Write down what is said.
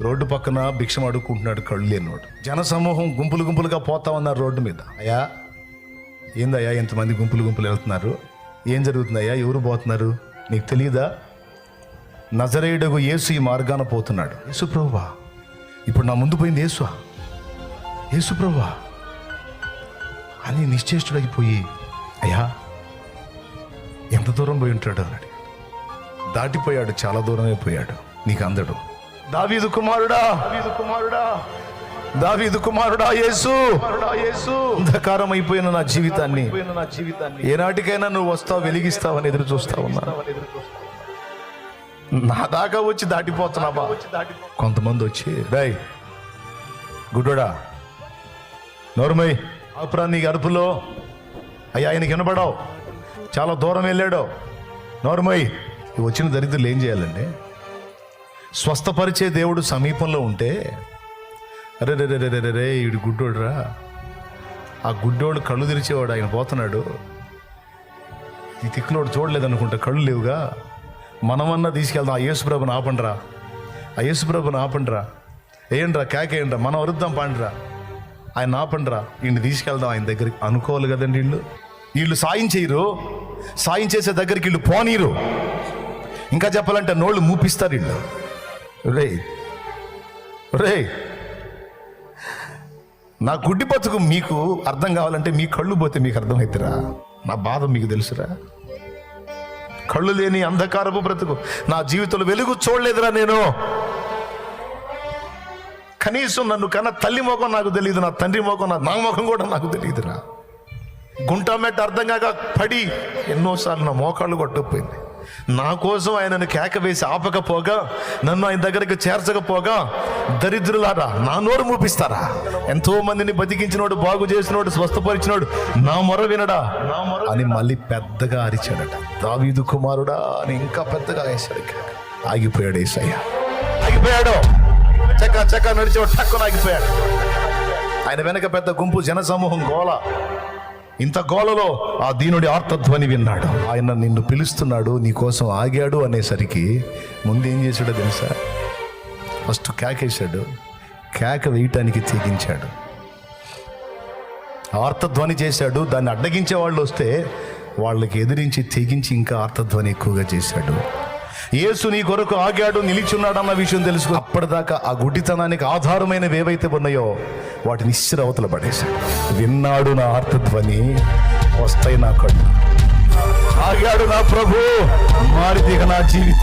Road పక్కన భిక్షం అడుక్కుంటున్నాడు కళ్ళు లేనివాడు. జనసమూహం గుంపులు గుంపులుగా పోతా ఉన్నారు రోడ్డు మీద. అయ్యా ఏందయ్యా ఎంతమంది గుంపులు గుంపులు వెళ్తున్నారు? ఏం జరుగుతుందయ్యా? ఎవరు పోతున్నారు? నీకు తెలియదా నజరేయుడగు యేసు ఈ మార్గాన పోతున్నాడు. యేసు ప్రభువా ఇప్పుడు నా ముందు పోయింది యేసు. యేసు ప్రభువా అని నిశ్చేష్టుడైపోయి అయ్యా ఎంత దూరం పోయి ఉంటాడు అని దాటిపోయాడు చాలా దూరమే పోయాడు నీకు అందడు దావీదు కుమారుడా. దావీదు కుమారుడా. దావీదు కుమారుడా యేసు. అంధకారం అయిపోయిన నా జీవితాన్ని నా జీవితాన్ని ఏనాటికైనా నువ్వు వస్తావు వెలిగిస్తావని ఎదురు చూస్తా ఉన్నా. నా దాకా వచ్చి దాటిపోతున్నావా కొంతమంది వచ్చి రై గుడ్డోడా నోరుమై నీ అరుపులో. అయ్యా ఆయనకి వినపడావు. చాలా దూరం వెళ్ళాడు. నోరుమై వచ్చిన దరిద్రులు ఏం చేయాలండి? స్వస్థపరిచే దేవుడు సమీపంలో ఉంటే అరే రే రే రే రే రే ఈడు గుడ్డోడురా. ఆ గుడ్డోడు కళ్ళు తెరిచేవాడు ఆయన పోతున్నాడు. ఈ తిక్కులోడు చూడలేదనుకుంటా కళ్ళు లేవుగా. మనమన్నా తీసుకెళ్దాం ఆ యేసుప్రభుని ఆపండ్రా. ఆ యేసుప్రభుని ఆపండ్రా. వేయండిరా కేకేయండిరా మనం వరుద్దాం పాండ్రా. ఆయన ఆపండ్రా వీడిని తీసుకెళ్దాం ఆయన దగ్గరికి అనుకోవాలి కదండి వీళ్ళు. వీళ్ళు సాయం చేయరు. సాయం చేసే దగ్గరికి వీళ్ళు పోనీరు. ఇంకా చెప్పాలంటే నోళ్ళు మూపిస్తారు వీళ్ళు. రే రే నా గుడ్డి బతుకు మీకు అర్థం కావాలంటే మీ కళ్ళు పోతే మీకు అర్థమవుతురా నా బాధ మీకు తెలుసురా. కళ్ళు లేని అంధకారపు బ్రతుకు నా జీవితంలో వెలుగు చూడలేదురా నేను. కనీసం నన్ను కన్నా తల్లి ముఖం నాకు తెలియదు నా తండ్రి ముఖం నా ముఖం కూడా నాకు తెలియదురా గుంటా మెట్ట అర్థం కాక పడి ఎన్నోసార్లు నా మోకాళ్ళు కొట్టుకుపోయింది. నా కోసం ఆయనను కేక వేసి ఆపకపోగా నన్ను ఆయన దగ్గరికి చేర్చకపోగా దరిద్రులారా నా నోరు మూపిస్తారా? ఎంతో మందిని బతికించినోడు బాగు చేసినోడు స్వస్థపరిచినోడు నా మొర వినడా? నా మొర అని మళ్ళీ పెద్దగా అరిచాడట. దావీదు కుమారుడా అని ఇంకా పెద్దగా వేశాడు ఆగిపోయాడు ఏసయ్య. ఆగిపోయాడు. చక్క చక్క నడిచేవాడు టక్కున ఆగిపోయాడు. ఆయన వెనక పెద్ద గుంపు జనసమూహం గోల ఇంత గోలలో ఆ దీనుడి ఆర్తధ్వని విన్నాడు. ఆయన నిన్ను పిలుస్తున్నాడు నీ కోసం ఆగాడు అనేసరికి ముందు ఏం చేశాడో తెలుసా? ఫస్ట్ కేకేశాడు కేక వేయటానికి తెగించాడు ఆర్తధ్వని చేశాడు దాన్ని అడ్డగించే వాళ్ళు వస్తే వాళ్ళకి ఎదిరించి తెగించి ఇంకా ఆర్తధ్వని ఎక్కువగా చేశాడు. యేసు నీ కొరకు ఆగాడు నిలిచున్నాడు అన్న విషయం తెలుసు అప్పటిదాకా ఆ గుడ్డితనానికి ఆధారమైనవి ఏవైతే ఉన్నాయో వాటిని ఇస్సిర పడేశాడు విన్నాడు నా ఆర్తధ్వని వస్తాయి నా కళ్ళు. ఆగాడు నా ప్రభు మారిదిగ నా జీవితం.